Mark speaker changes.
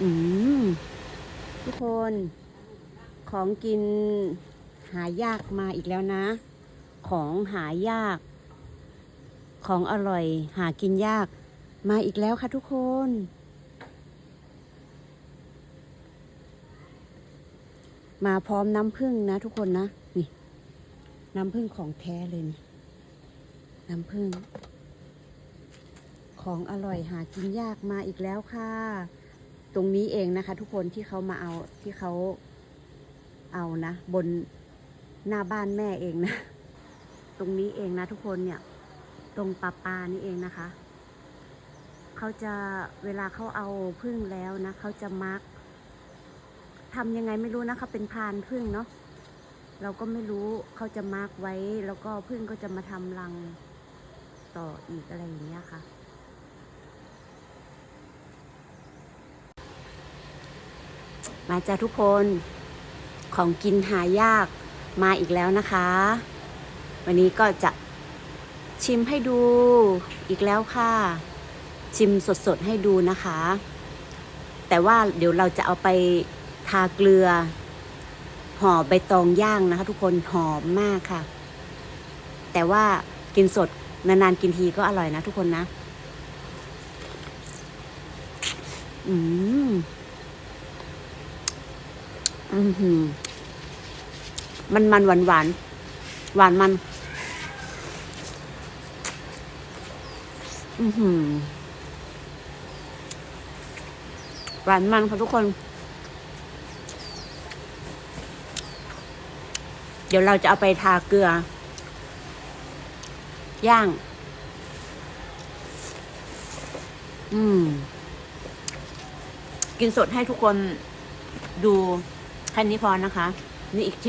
Speaker 1: อืมทุกคนของกินหายากมาอีกแล้วนะ ของหายาก ของอร่อย หากินยากมาอีกแล้วค่ะทุกคน มาพร้อมน้ำผึ้งนะทุกคนนะนี่น้ำผึ้งของแท้เลยนี่น้ำผึ้งของอร่อยหากินยากมาอีกแล้วค่ะ ตรงนี้เองนะคะ ทุกคนที่เขามาเอาที่เขาเอานะ บนหน้าบ้านแม่เองนะ ตรงนี้เองนะ ทุกคนเนี่ย ตรงปลาปานี่เองนะคะเขาจะเวลาเขาเอาพึ่งแล้วนะเขาจะมาร์กทำยังไงไม่รู้นะเขาเป็นพานพึ่งเนาะเราก็ไม่รู้เขาจะมาร์กไว้ แล้วก็พึ่งก็จะมาทำรังต่ออีกอะไรอย่างเงี้ยค่ะ มาจ้าทุกคนของกินหายากมาอีกแล้วนะคะ วันนี้ก็จะชิมให้ดูอีกแล้วค่ะ ชิมสดๆให้ดูนะคะ แต่ว่าเดี๋ยวเราจะเอาไปทาเกลือห่อใบตองย่างนะคะ ทุกคนหอมมากค่ะ แต่ว่ากินสดนานๆกินทีก็อร่อยนะทุกคนนะ อืม อือหือ มันมันหวานหวานหวานมัน อือหือ หวานมันค่ะทุกคน เดี๋ยวเราจะเอาไปทาเกลือย่าง อืม กินสดให้ทุกคนดู แค่นี้พอนะคะ นี่อีกชิ้น